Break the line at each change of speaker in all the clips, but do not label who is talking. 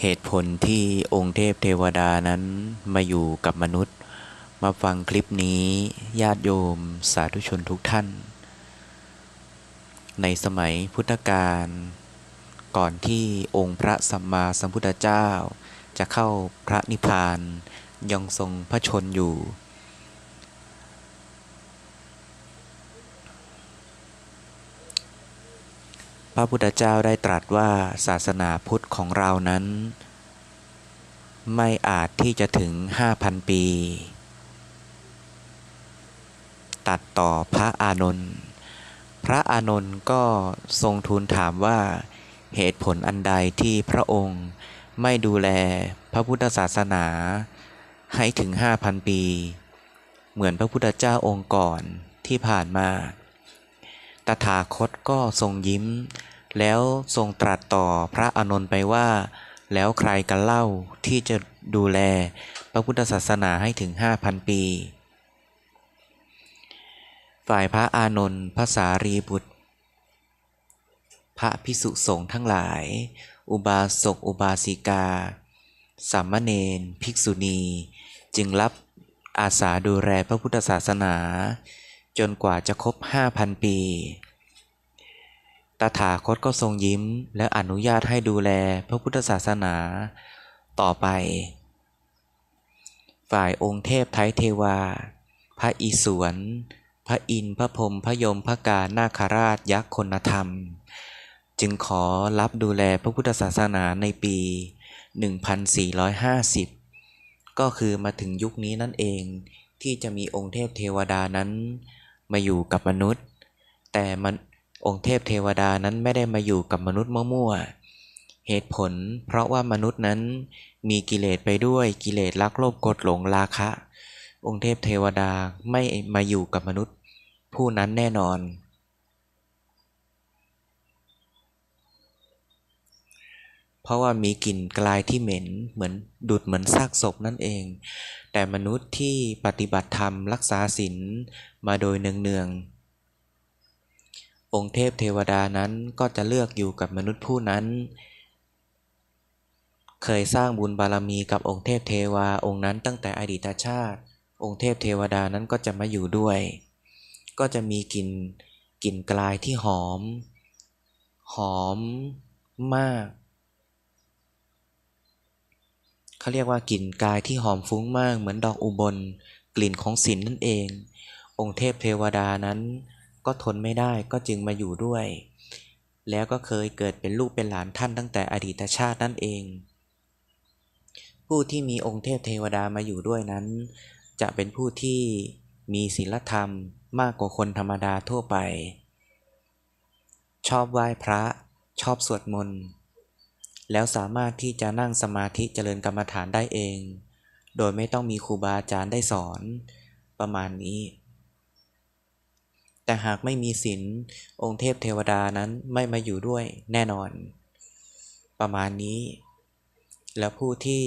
เหตุผลที่องค์เทพเทวดานั้นมาอยู่กับมนุษย์ มาฟังคลิปนี้ญาติโยมสาธุชนทุกท่าน ในสมัยพุทธกาลก่อนที่องค์พระสัมมาสัมพุทธเจ้า จะเข้าพระนิพพานยังทรงพระชนอยู่ พระพุทธเจ้าได้ตรัสว่าศาสนาพุทธของเรานั้น ไม่อาจที่จะถึง 5,000 ปี ตัดต่อพระอานนท์พระอานนท์ก็ทรงทูลถามว่าเหตุผลอันใดที่พระองค์ไม่ดูแลพระพุทธศาสนาให้ถึง 5,000 ปี เหมือนพระพุทธเจ้าองค์ก่อนที่ผ่านมา ตถาคตก็ทรงยิ้ม แล้วทรงตรัสต่อพระอานนท์ไปว่า แล้วใครกันเล่าที่จะดูแลพระพุทธศาสนาให้ถึง 5,000 ปี ฝ่ายพระอานนท์พระสารีบุตร พระพิสุสงฆ์ทั้งหลาย อุบาสกอุบาสิกาสามเณรภิกษุณี จึงรับอาสาดูแลพระพุทธศาสนา จนกว่าจะครบ5,000ปี ตถาคตก็ทรงยิ้มและอนุญาตให้ดูแลพระพุทธศาสนาต่อไป ฝ่ายองค์เทพไทยเทวา พระอิศวร พระอินพระพรมพระยมพระกานาคาราชยักษ์คนธรรม จึงขอรับดูแลพระพุทธศาสนาในปี 1450 ก็คือมาถึงยุคนี้นั่นเองที่จะมีองค์เทพเทวดานั้น มาอยู่กับมนุษย์ แต่มันองค์เทพเทวดานั้นไม่ได้มาอยู่กับมนุษย์มั่วๆ เหตุผล เพราะว่ามนุษย์นั้นมีกิเลสไปด้วยกิเลสรักโลภโกรธหลงราคะ องค์เทพเทวดาไม่มาอยู่กับมนุษย์ ผู้นั้นแน่นอน เพราะว่ามีกลิ่นกลายที่เหม็นเหมือนดุดเหมือนซากศพนั่นเอง แต่มนุษย์ที่ปฏิบัติธรรมรักษาศีลมาโดยเนืองๆองค์เทพเทวดานั้นก็จะเลือกอยู่กับมนุษย์ผู้นั้น เคยสร้างบุญบารมีกับองค์เทพเทวาองค์นั้นตั้งแต่อดีตชาติ องค์เทพเทวดานั้นก็จะมาอยู่ด้วย ก็จะมีกลิ่นกลิ่นกลายที่หอม หอมมาก เขาเรียกว่ากลิ่นกายที่หอมฟุ้งมากเหมือนดอกอุบล กลิ่นของศีลนนั่นเอง องค์เทพเทวดานั้น ก็ทนไม่ได้ก็จึงมาอยู่ด้วย แล้วก็เคยเกิดเป็นลูกเป็นหลานท่านตั้งแต่อดีตชาตินั่นเอง ผู้ที่มีองค์เทพเทวดามาอยู่ด้วยนั้น จะเป็นผู้ที่มีศีลธรรมมากกว่าคนธรรมดาทั่วไป ชอบไหว้พระ ชอบสวดมนต์ แล้วสามารถที่จะนั่งสมาธิเจริญกรรมฐานได้เอง โดยไม่ต้องมีครูบาอาจารย์ได้สอน ประมาณนี้ แต่หากไม่มีศีลองค์เทพเทวดานั้นไม่มาอยู่ด้วยแน่นอน ประมาณนี้ แล้วผู้ที่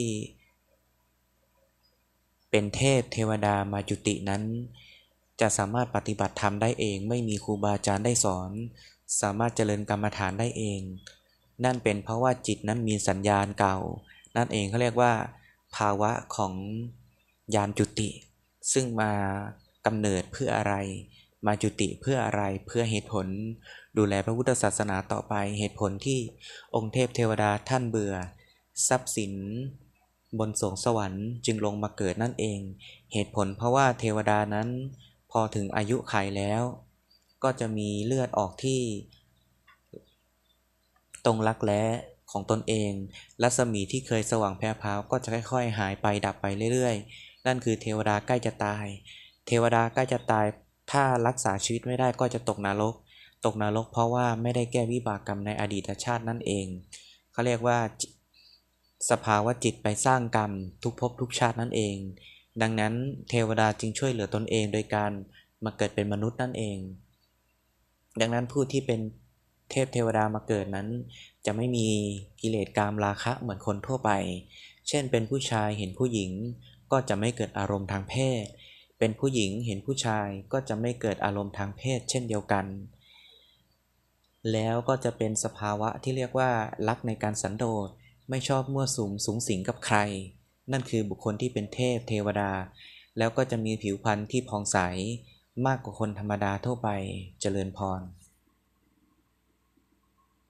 เป็นเทพเทวดามาจุตินั้น จะสามารถปฏิบัติธรรมได้เอง ไม่มีครูบาอาจารย์ได้สอน สามารถเจริญกรรมฐานได้เอง นั่นเป็นเพราะว่าจิตนั้นมีสัญญาณเก่า นั่นเองเขาเรียกว่า ภาวะของยานจุติ ซึ่งมากำเนิดเพื่ออะไร มาจุติเพื่ออะไรเพื่อเหตุผล ดูแลพระพุทธศาสนาต่อไปเหตุผลที่องค์เทพเทวดาท่านเบื่อ ทรัพย์สิน บนสวงสวรรค์จึงลงมาเกิดนั่นเอง เหตุผลเพราะว่าเทวดานั้น พอถึงอายุขัยแล้ว ก็จะมีเลือดออกที่ ตรงรักแร้ของตนเอง รัศมีที่เคยสว่างแผ่พาวก็จะค่อยๆ หายไปดับไปเรื่อยๆ นั่นคือเทวดาใกล้จะตาย เทวดาใกล้จะตาย ถ้ารักษาชีวิตไม่ได้ก็จะตกนรก ตกนรกเพราะว่าไม่ได้แก้วิบากกรรมในอดีตชาตินั่นเอง เขาเรียกว่า สภาวะจิตไปสร้างกรรมทุกภพทุกชาตินั่นเอง ดังนั้นเทวดาจึงช่วยเหลือตนเองโดยการมาเกิดเป็นมนุษย์นั่นเอง ดังนั้นผู้ที่เป็น เทพเทวดามาเกิดนั้น จะไม่มีกิเลสกามราคะเหมือนคนทั่วไป เช่น เป็นผู้ชายเห็นผู้หญิง ก็จะไม่เกิดอารมณ์ทางเพศ เป็นผู้หญิงเห็นผู้ชายก็จะไม่เกิดอารมณ์ทางเพศ เช่นเดียวกัน แล้วก็จะเป็นสภาวะที่เรียกว่ารักในการสันโดษไม่ชอบมั่วสุมสูงสิงกับใคร นั่นคือบุคคลที่เป็นเทพเทวดา แล้วก็จะมีผิวพรรณที่ผ่องใสมากกว่าคนธรรมดาทั่วไปเจริญพร